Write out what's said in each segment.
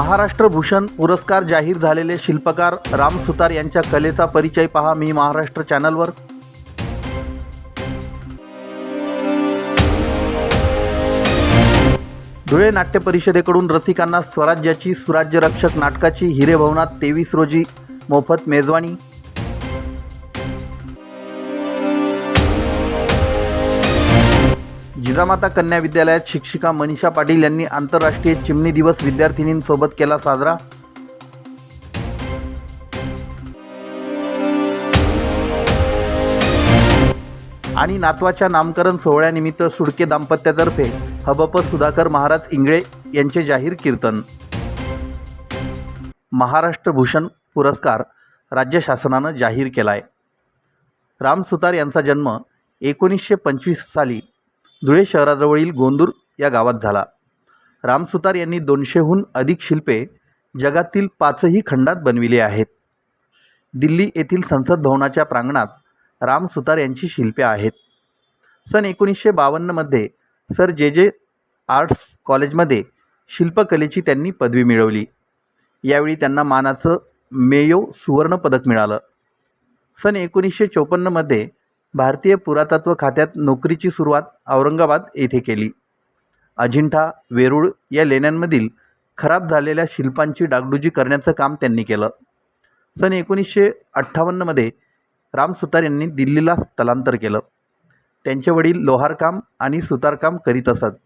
महाराष्ट्र भूषण पुरस्कार जाहीर झालेले शिल्पकार राम सुतार यांच्या कलेचा परिचय पहा मी महाराष्ट्र चॅनलवर. धुळे नाट्य परिषदेकडून रसिकांना स्वराज्याची सुराज्य रक्षक नाटकाची हिरेभवनात तेवीस रोजी मोफत मेजवानी जिजामाता कन्या विद्यालयात शिक्षिका मनीषा पाटील यांनी आंतरराष्ट्रीय चिमणी दिवस विद्यार्थिनींसोबत केला साजरा. आणि नातवाच्या नामकरण सोहळ्यानिमित्त सुडके दाम्पत्यातर्फे हबप सुधाकर महाराज इंगळे यांचे जाहीर कीर्तन. महाराष्ट्र भूषण पुरस्कार राज्य शासनानं जाहीर केला आहे राम सुतार यांचा जन्म एकोणीसशे पंचवीस साली धुळे शहराजवळील गोंदूर या गावात झाला. रामसुतार यांनी दोनशेहून अधिक शिल्पे जगातील पाचही खंडात बनविली आहेत. दिल्ली येथील संसद भवनाच्या प्रांगणात राम सुतार यांची शिल्पे आहेत. सन एकोणीसशे बावन्नमध्ये सर जे जे आर्ट्स कॉलेजमध्ये शिल्पकलेची त्यांनी पदवी मिळवली. यावेळी त्यांना मानाचं मेयो सुवर्णपदक मिळालं. सन एकोणीसशे चोपन्नमध्ये भारतीय पुरातत्व खात्यात नोकरीची सुरुवात औरंगाबाद येथे केली. अजिंठा वेरूळ या लेण्यांमधील खराब झालेल्या शिल्पांची डागडुजी करण्याचं काम त्यांनी केलं. सन एकोणीसशे अठ्ठावन्नमध्ये राम सुतार यांनी दिल्लीला स्थलांतर केलं. त्यांचे वडील लोहारकाम आणि सुतारकाम करीत असत.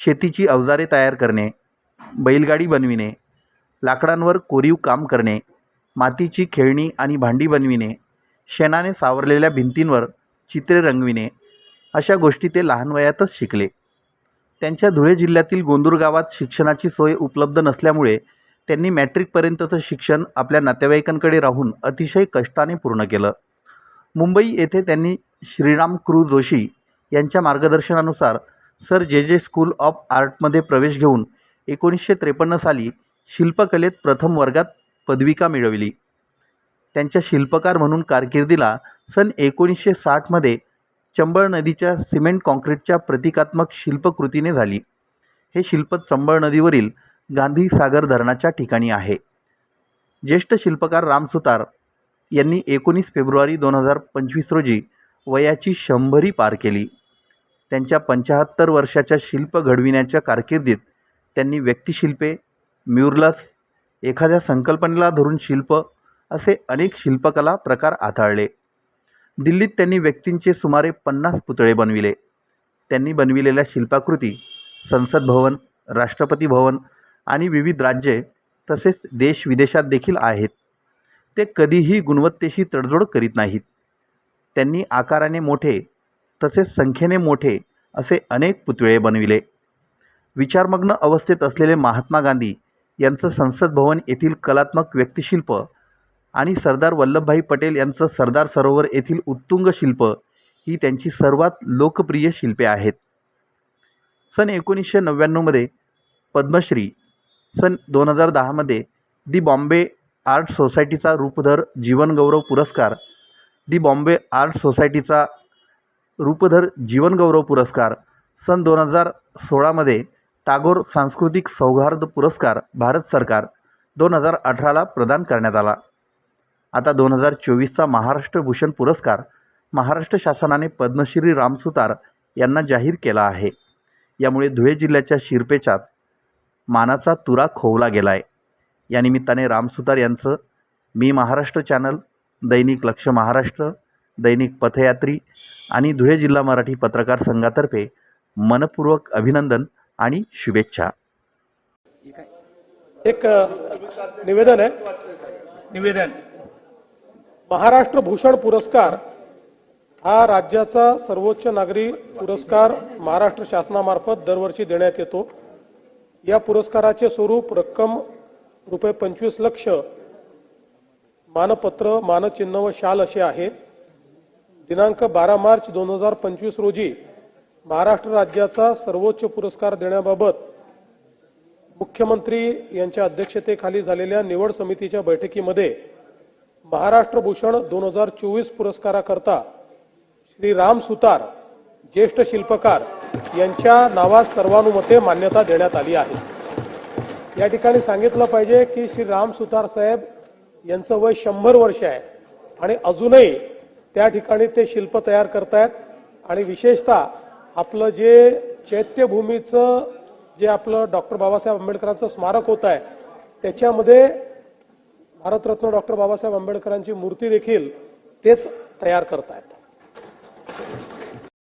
शेतीची अवजारे तयार करणे बैलगाडी बनविणे लाकडांवर कोरीव काम करणे मातीची खेळणी आणि भांडी बनविणे शेणाने सावरलेल्या भिंतींवर चित्रे रंगविणे अशा गोष्टी ते लहान वयातच शिकले. त्यांच्या धुळे जिल्ह्यातील गोंदूर गावात शिक्षणाची सोय उपलब्ध नसल्यामुळे त्यांनी मॅट्रिकपर्यंतचं शिक्षण आपल्या नातेवाईकांकडे राहून अतिशय कष्टाने पूर्ण केलं. मुंबई येथे त्यांनी श्रीराम क्रू जोशी यांच्या मार्गदर्शनानुसार सर जे जे स्कूल ऑफ आर्टमध्ये प्रवेश घेऊन एकोणीसशे त्रेपन्न साली शिल्पकलेत प्रथम वर्गात पदविका मिळवली. त्यांच्या शिल्पकार म्हणून कारकिर्दीला सन एकोणीसशे साठमध्ये चंबळ नदीच्या सिमेंट काँक्रीटच्या प्रतिकात्मक शिल्पकृतीने झाली. हे शिल्प चंबळ नदीवरील गांधी सागर धरणाच्या ठिकाणी आहे. ज्येष्ठ शिल्पकार राम सुतार यांनी एकोणीस फेब्रुवारी दोन हजार पंचवीस रोजी वयाची शंभरी पार केली. त्यांच्या पंचाहत्तर वर्षाच्या शिल्प घडविण्याच्या कारकिर्दीत त्यांनी व्यक्तिशिल्पे म्युरलस एखाद्या संकल्पनेला धरून शिल्प असे अनेक शिल्पकला प्रकार हाताळले दिल्लीत त्यांनी व्यक्तींचे सुमारे पन्नास पुतळे बनविले. त्यांनी बनविलेल्या शिल्पाकृती संसद भवन राष्ट्रपती भवन आणि विविध राज्ये तसेच देश विदेशात देखील आहेत. ते कधीही गुणवत्तेशी तडजोड करीत नाहीत. त्यांनी आकाराने मोठे तसेच संख्येने मोठे असे अनेक पुतळे बनविले. विचारमग्न अवस्थेत असलेले महात्मा गांधी यांचं संसद भवन येथील कलात्मक व्यक्तिशिल्प आणि सरदार वल्लभभाई पटेल यांचं सरदार सरोवर येथील उत्तुंग शिल्प ही त्यांची सर्वात लोकप्रिय शिल्पे आहेत. सन एकोणीसशे नव्याण्णवमध्ये पद्मश्री सन दोन हजार दहामध्ये दी बॉम्बे आर्ट सोसायटीचा रूपधर जीवनगौरव पुरस्कार दी बॉम्बे आर्ट सोसायटीचा रूपधर जीवनगौरव पुरस्कार सन दोन हजार सोळामध्ये टागोर सांस्कृतिक सौहार्द पुरस्कार भारत सरकार दोन हजार अठराला प्रदान करण्यात आला. आता दोन हजार चोवीसचा महाराष्ट्र भूषण पुरस्कार महाराष्ट्र शासनाने पद्मश्री राम सुतार यांना जाहीर केला आहे. यामुळे धुळे जिल्ह्याच्या शिरपेचात मानाचा तुरा खोवला गेला आहे या निमित्ताने राम सुतार यांचं मी महाराष्ट्र चॅनल दैनिक लक्ष महाराष्ट्र दैनिक पथयात्री आणि धुळे जिल्हा मराठी पत्रकार संघातर्फे मनपूर्वक अभिनंदन आणि शुभेच्छा. एक निवेदन आहे. निवेदन. महाराष्ट्र भूषण पुरस्कार हा राज्याचा सर्वोच्च नागरी पुरस्कार महाराष्ट्र शासनामार्फत दरवर्षी देण्यात येतो. या पुरस्काराचे स्वरूप रक्कम रुपये पंचवीस लक्ष मानपत्र मानचिन्ह व शाल असे आहे. दिनांक बारा मार्च दोन हजार पंचवीस रोजी महाराष्ट्र राज्याचा सर्वोच्च पुरस्कार देण्याबाबत मुख्यमंत्री यांच्या अध्यक्षतेखाली झालेल्या निवड समितीच्या बैठकीमध्ये महाराष्ट्र भूषण दोन हजार चोवीस पुरस्काराकरता श्री राम सुतार ज्येष्ठ शिल्पकार यांच्या नावास सर्वानुमते मान्यता देण्यात आली आहे. या ठिकाणी सांगितलं पाहिजे की श्री राम सुतार साहेब यांचं वय शंभर वर्ष आहे आणि अजूनही त्या ठिकाणी ते शिल्प तयार करतायत आणि विशेषतः आपलं जे चैत्यभूमीचं जे आपलं डॉक्टर बाबासाहेब आंबेडकरांचं स्मारक होत आहे त्याच्यामध्ये भारतरत्न डॉक्टर बाबासाहेब आंबेडकरांची मूर्ती देखील तेच तयार करतायत.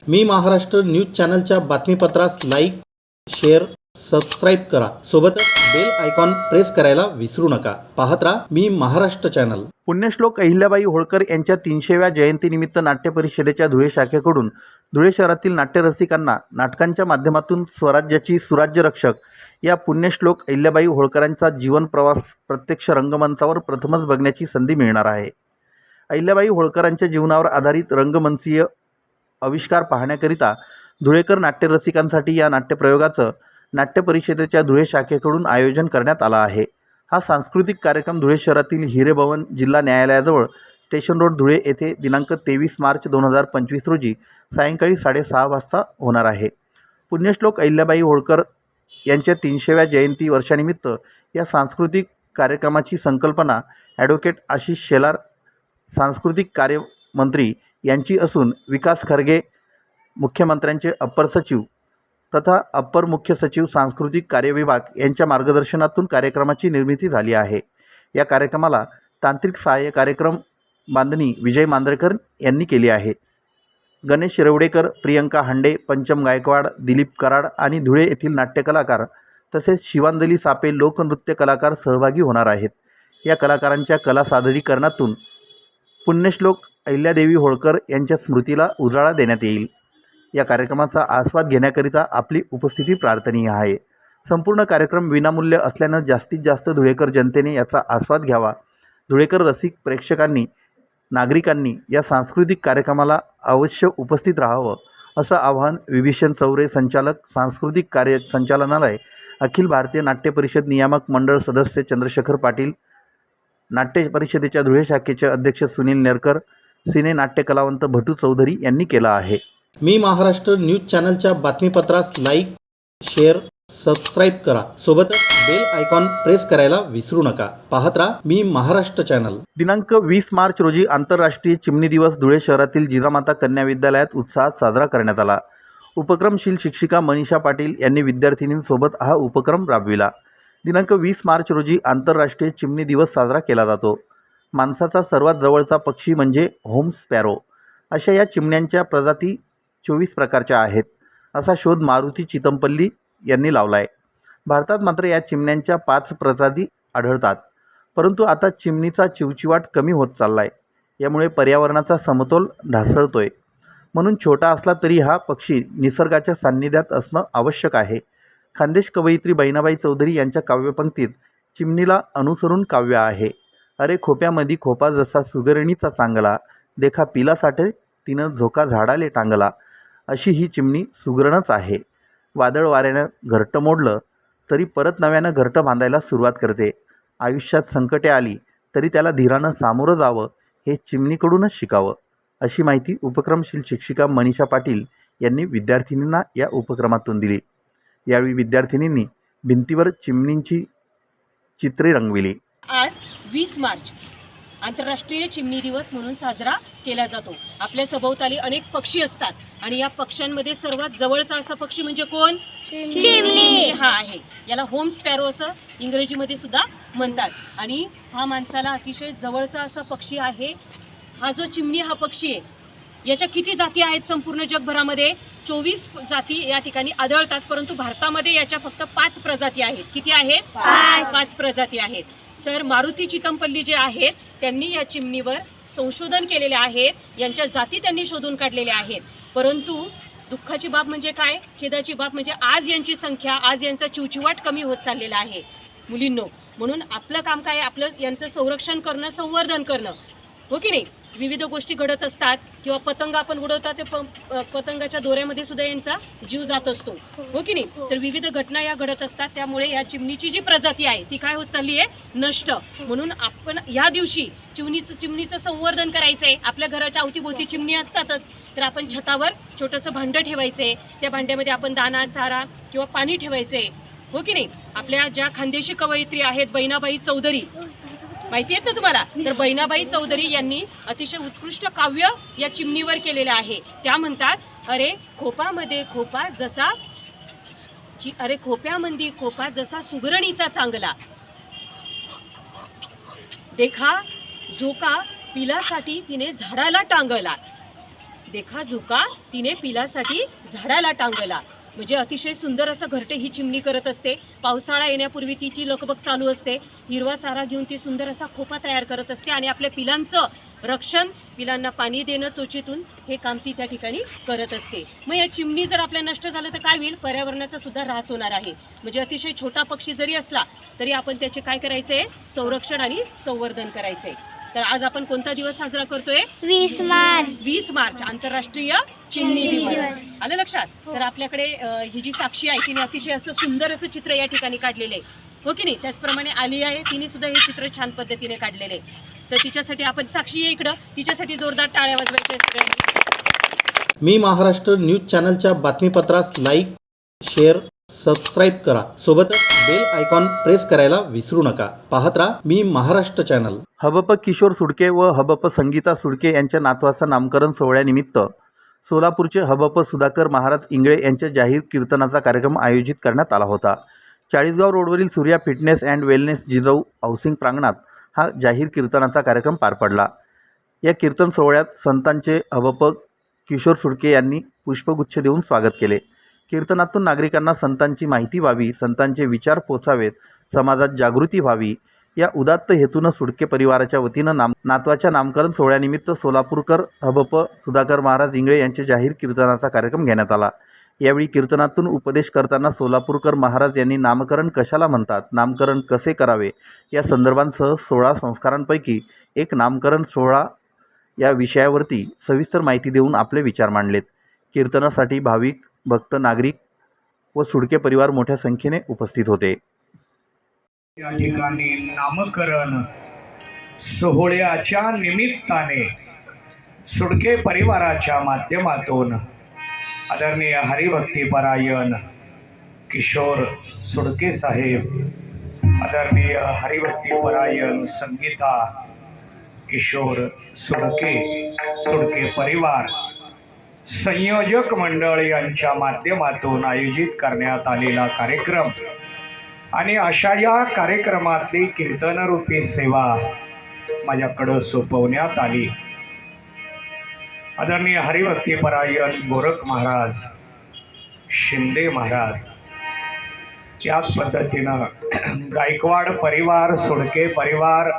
मी महाराष्ट्र न्यूज चॅनलच्या बातमीपत्रास लाईक शेअर सबस्क्राईब करा. सोबतच बेल आयकॉन प्रेस करायला विसरू नका. पाहत राहा मी महाराष्ट्र चॅनल. पुण्यश्लोक अहिल्याबाई होळकर यांच्या तीनशेव्या जयंतीनिमित्त नाट्य परिषदेच्या धुळे शाखेकडून धुळे शहरातील नाट्यरसिकांना नाटकांच्या माध्यमातून स्वराज्याची सुराज्य रक्षक या पुण्यश्लोक अहिल्याबाई होळकरांचा जीवन प्रवास प्रत्यक्ष रंगमंचावर प्रथमच बघण्याची संधी मिळणार आहे. अहिल्याबाई होळकरांच्या जीवनावर आधारित रंगमंचीय आविष्कार पाहण्याकरिता धुळेकर नाट्यरसिकांसाठी या नाट्यप्रयोगाचं नाट्य परिषदेच्या धुळे शाखेकडून आयोजन करण्यात आलं आहे. हा सांस्कृतिक कार्यक्रम धुळे शहरातील हिरेभवन जिल्हा न्यायालयाजवळ स्टेशन रोड धुळे येथे दिनांक तेवीस मार्च दोन हजार पंचवीस रोजी सायंकाळी साडेसहा वाजता होणार आहे. पुण्यश्लोक अहिल्याबाई होळकर यांच्या तीनशेव्या जयंती वर्षानिमित्त या सांस्कृतिक कार्यक्रमाची संकल्पना ॲडव्होकेट आशिष शेलार सांस्कृतिक कार्यमंत्री यांची असून विकास खरगे मुख्यमंत्र्यांचे अप्पर सचिव तथा अप्पर मुख्य सचिव सांस्कृतिक कार्यविभाग यांच्या मार्गदर्शनातून कार्यक्रमाची निर्मिती झाली आहे. या कार्यक्रमाला तांत्रिक सहाय्य कार्यक्रम बांधणी विजय मांद्रेकर यांनी केली आहे. गणेश रेवडेकर प्रियंका हांडे पंचम गायकवाड दिलीप कराड आणि धुळे येथील नाट्यकलाकार तसेच शिवांजली सापे लोकनृत्य कलाकार सहभागी होणार आहेत. या कलाकारांच्या कला सादरीकरणातून पुण्यश्लोक अहिल्यादेवी होळकर यांच्या स्मृतीला उजाळा देण्यात येईल. या कार्यक्रमाचा आस्वाद घेण्याकरिता आपली उपस्थिती प्रार्थनीय आहे. संपूर्ण कार्यक्रम विनामूल्य असल्यानं जास्तीत जास्त धुळेकर जनतेने याचा आस्वाद घ्यावा. धुळेकर रसिक प्रेक्षकांनी नागरिकांनी या सांस्कृतिक कार्यक्रमाला अवश्य उपस्थित राहावं असं आवाहन विभीषण चौरे संचालक सांस्कृतिक कार्य संचालनालय अखिल भारतीय नाट्य परिषद नियामक मंडळ सदस्य चंद्रशेखर पाटील नाट्य परिषदेच्या धुळे शाखेचे अध्यक्ष सुनील नेरकर सिने नाट्य कलावंत भटू चौधरी यांनी केलं आहे. मी महाराष्ट्र न्यूज चॅनलच्या बातमीपत्रास लाईक शेअर सबस्क्राईब करा. सोबतच बेल आयकॉन प्रेस करायला विसरू नका. पाहत राहा मी महाराष्ट्र चॅनल. दिनांक वीस मार्च रोजी आंतरराष्ट्रीय चिमणी दिवस धुळे शहरातील जिजामाता कन्या विद्यालयात उत्साहात साजरा करण्यात आला. उपक्रमशील शिक्षिका मनीषा पाटील यांनी विद्यार्थिनींसोबत हा उपक्रम राबविला. दिनांक वीस मार्च रोजी आंतरराष्ट्रीय चिमणी दिवस साजरा केला जातो. माणसाचा सर्वात जवळचा पक्षी म्हणजे होम स्पॅरो. अशा या चिमण्यांच्या प्रजाती चोवीस प्रकारच्या आहेत. असा शोध मारुती चितमपल्ली यांनी लावला आहे भारतात मात्र या चिमण्यांच्या पाच प्रजाती आढळतात. परंतु आता चिमणीचा चिवचिवाट कमी होत चालला आहे यामुळे पर्यावरणाचा समतोल ढासळतो आहे म्हणून छोटा असला तरी हा पक्षी निसर्गाच्या सान्निध्यात असणं आवश्यक आहे. खानदेश कवयित्री बहिणाबाई चौधरी यांच्या काव्यपंक्तीत चिमणीला अनुसरून काव्य आहे. अरे खोप्यामध्ये खोपा जसा सुगरणीचा चांगला देखा पिलासाठी तिनं झोका झाडाले टांगला. अशी ही चिमणी सुगरणच आहे. वादळ वाऱ्यानं घरटं मोडलं तरी परत नव्यानं घरटं बांधायला सुरुवात करते. आयुष्यात संकटे आली तरी त्याला धीरानं सामोरं जावं हे चिमणीकडूनच शिकावं अशी माहिती उपक्रमशील शिक्षिका मनीषा पाटील यांनी विद्यार्थिनींना या उपक्रमातून दिली. यावेळी विद्यार्थिनींनी भिंतीवर चिमणींची चित्रे रंगविली. आज वीस मार्च. आंतरराष्ट्रीय चिमणी दिवस म्हणून साजरा केला जातो. आपल्या सभोवताली अनेक पक्षी असतात आणि या पक्ष्यांमध्ये सर्वात जवळचा असा पक्षी म्हणजे कोण? चिमणी. हा आहे. याला होम स्पॅरो असं इंग्रजीमध्ये सुद्धा म्हणतात. आणि हा माणसाला अतिशय जवळचा असा पक्षी आहे. हा जो चिमणी हा पक्षी आहे याच्या किती जाती आहेत संपूर्ण जगभरामध्ये? चोवीस जाती या ठिकाणी आढळतात परंतु भारतामध्ये याच्या फक्त पाच प्रजाती आहेत. किती आहेत? पाच प्रजाती आहेत. तर मारुती चितमपल्ली जे आहेत त्यांनी या चिमणीवर संशोधन केलेले आहेत. यांच्या जाती त्यांनी शोधून काढलेल्या आहेत. परंतु दुःखाची बाब म्हणजे काय? खेदाची बाब म्हणजे आज यांची संख्या आज यांचा चिवचिवाट कमी होत चाललेला आहे. मुलींनो म्हणून आपलं काम काय आहे? आपलं यांचं संरक्षण करणं संवर्धन करणं. हो की नाही? विविध गोष्टी घडत असतात किंवा पतंग आपण उडवतात ते प- पतंगाच्या दोऱ्यामध्ये सुद्धा यांचा जीव जात असतो. हो की नाही? तर विविध घटना या घडत असतात. त्यामुळे या चिमणीची जी प्रजाती आहे ती काय होत चालली आहे? नष्ट. म्हणून आपण या दिवशी चिमणीचं चिमणीचं संवर्धन करायचं आहे आपल्या घराच्या अवतीभोवती चिमणी असतातच. तर आपण छतावर छोटंसं भांडं ठेवायचं आहे त्या भांड्यामध्ये आपण दाना चारा किंवा पाणी ठेवायचं आहे हो की नाही? आपल्या ज्या खानदेशी कवयित्री आहेत बहिणाबाई चौधरी माहिती आहेत ना तुम्हाला? तर बहिणाबाई चौधरी यांनी अतिशय उत्कृष्ट काव्य या चिमणीवर केलेलं आहे. त्या म्हणतात अरे खोपामध्ये खोपा जसा जी अरे खोप्यामंदी खोपा जसा सुगरणीचा चांगला. देखा झोका पिलासाठी तिने झाडाला टांगला. देखा झोका तिने पिलासाठी झाडाला टांगला. म्हणजे अतिशय सुंदर असं घरटे ही चिमणी करत असते. पावसाळा येण्यापूर्वी तिची लकबक चालू असते. हिरवा चारा घेऊन ती सुंदर असा खोपा तयार करत असते आणि आपल्या पिलांचं रक्षण पिलांना पाणी देणं चोचीतून हे काम ती त्या ठिकाणी करत असते. मग या चिमणी जर आपल्या नष्ट झालं तर काय होईल? पर्यावरणाचा सुद्धा ऱ्हास होणार आहे. म्हणजे अतिशय छोटा पक्षी जरी असला तरी आपण त्याचे काय करायचं आहे संरक्षण आणि संवर्धन करायचं आहे तर आज आपण कोणता दिवस साजरा करतोय? वीस मार्च. वीस मार्च आंतरराष्ट्रीय चिमणी दिवस. आलं लक्षात? तर आपल्याकडे अ, ही जी साक्षी आहे तिने अतिशय असं सुंदर असं चित्र या ठिकाणी काढलेलं आहे. हो की नाही? त्याचप्रमाणे आलिया आहे तिने सुद्धा हे चित्र छान पद्धतीने काढलेले आहे. तर तिच्यासाठी आपण साक्षी आहे इकडं. तिच्यासाठी जोरदार टाळ्या वाजवायच्या सगळ्यांनी. मी महाराष्ट्र न्यूज चॅनलच्या बातमीपत्रास लाईक शेअर सबस्क्राईब करा. सोबतच बेल आयकॉन प्रेस करायला विसरू नका. पाहत राहा मी महाराष्ट्र चॅनल हबप किशोर सुडके व हबप संगीता सुडके यांच्या नातवाचं नामकरण सोहळ्यानिमित्त सोलापूरचे हबप सुधाकर महाराज इंगळे यांच्या जाहीर कीर्तनाचा कार्यक्रम आयोजित करण्यात आला होता. चाळीसगाव रोडवरील Surya fitness and wellness Jijau housing प्रांगणात हा जाहीर कीर्तनाचा कार्यक्रम पार पडला. या कीर्तन सोहळ्यात संतांचे हबप किशोर सुडके यांनी पुष्पगुच्छ देऊन स्वागत केले. कीर्तनातून नागरिकांना संतांची माहिती व्हावी संतांचे विचार पोचावेत समाजात जागृती व्हावी. या उदात्त हेतूनं सुडके परिवाराच्या वतीनं नाम नातवाच्या नामकरण सोहळ्यानिमित्त सोलापूरकर हबप सुधाकर महाराज इंगळे यांचे जाहीर कीर्तनाचा कार्यक्रम घेण्यात आला. यावेळी कीर्तनातून उपदेश करताना सोलापूरकर महाराज यांनी नामकरण कशाला म्हणतात नामकरण कसे करावे या संदर्भांसह सोळा संस्कारांपैकी एक नामकरण सोहळा या विषयावरती सविस्तर माहिती देऊन आपले विचार मांडलेत. कीर्तनासाठी भाविक भक्त नागरिक व सुडके परिवार मोठ्या संख्येने उपस्थित होते. या ठिकाणी नामकरण सोहळ्याच्या निमित्ताने सुडके परिवाराच्या माध्यमातून आदरणीय हरिभक्तीपरायण किशोर सुडके साहेब आदरणीय हरिभक्तीपरायण संगीता किशोर सुडके सुडके परिवार संयोजक मंडळ यांच्या माध्यमातून आयोजित करण्यात आलेला कार्यक्रम. आणि अशा या कार्यक्रमातली कीर्तनरूपी सेवा माझ्याकडं सोपवण्यात आली. आदरणीय हरिभक्तीपरायण गोरख महाराज शिंदे महाराज त्याच पद्धतीनं गायकवाड परिवार सोडके परिवार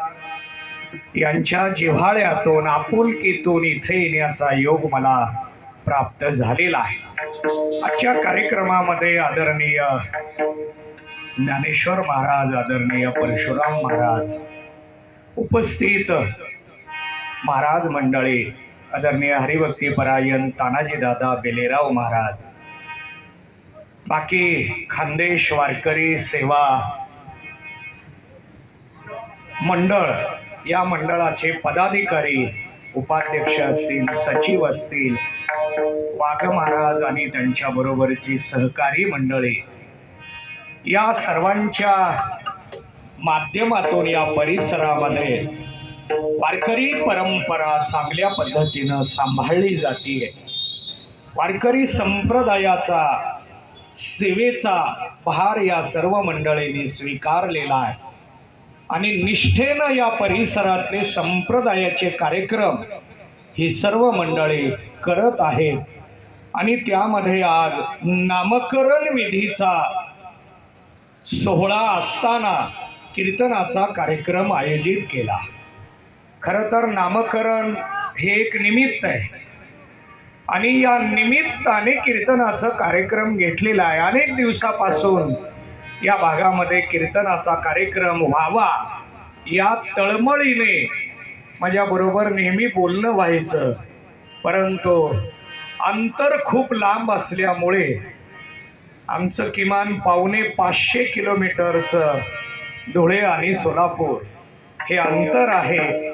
यांच्या जिव्हाळ्यातून आपुलकीतून इथे येण्याचा योग मला प्राप्त झालेला आहे. आजच्या कार्यक्रमामध्ये आदरणीय ज्ञानेश्वर महाराज आदरणीय परशुराम महाराज उपस्थित महाराज मंडळी आदरणीय हरिभक्ती परायण तानाजी दादा बेलेराव महाराज बाकी खानदेश वारकरी सेवा मंडळ या मंडळाचे पदाधिकारी उपाध्यक्ष असतील सचिव असतील वाघ महाराज आणि त्यांच्या बरोबरची सहकारी मंडळी. या सर्वांच्या माध्यमातून या परिसरामध्ये वारकरी परंपरा चांगल्या पद्धतीनं सांभाळली जाते वारकरी संप्रदायाचा सेवेचा भार या सर्व मंडळींनी स्वीकारलेला आहे. आणि निष्ठेनं या परिसरातले संप्रदायाचे कार्यक्रम ही सर्व मंडळी करत आहेत. आणि त्यामध्ये आज नामकरण विधीचा सोहळा असताना कीर्तनाचा कार्यक्रम आयोजित केला. खरं तर नामकरण हे एक निमित्त आहे. आणि या निमित्ताने कीर्तनाचा कार्यक्रम घेतलेला आहे. अनेक दिवसापासून या भागामध्ये कीर्तनाचा कार्यक्रम व्हावा या तळमळीने माझ्याबरोबर नेहमी बोलणं व्हायचं. परंतु अंतर खूप लांब असल्यामुळे आमचं किमान पावणे पाचशे किलोमीटरचं धुळे आणि सोलापूर हे अंतर आहे.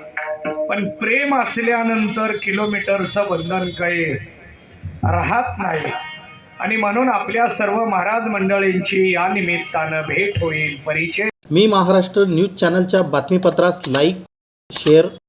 पण प्रेम असल्यानंतर किलोमीटरचं बंधन काही राहत नाही. आणि म्हणून आपल्या सर्व महाराज मंडळींची या निमित्तानं भेट होईल. परिचय मी महाराष्ट्र न्यूज चॅनलच्या बातमीपत्रास लाईक शेअर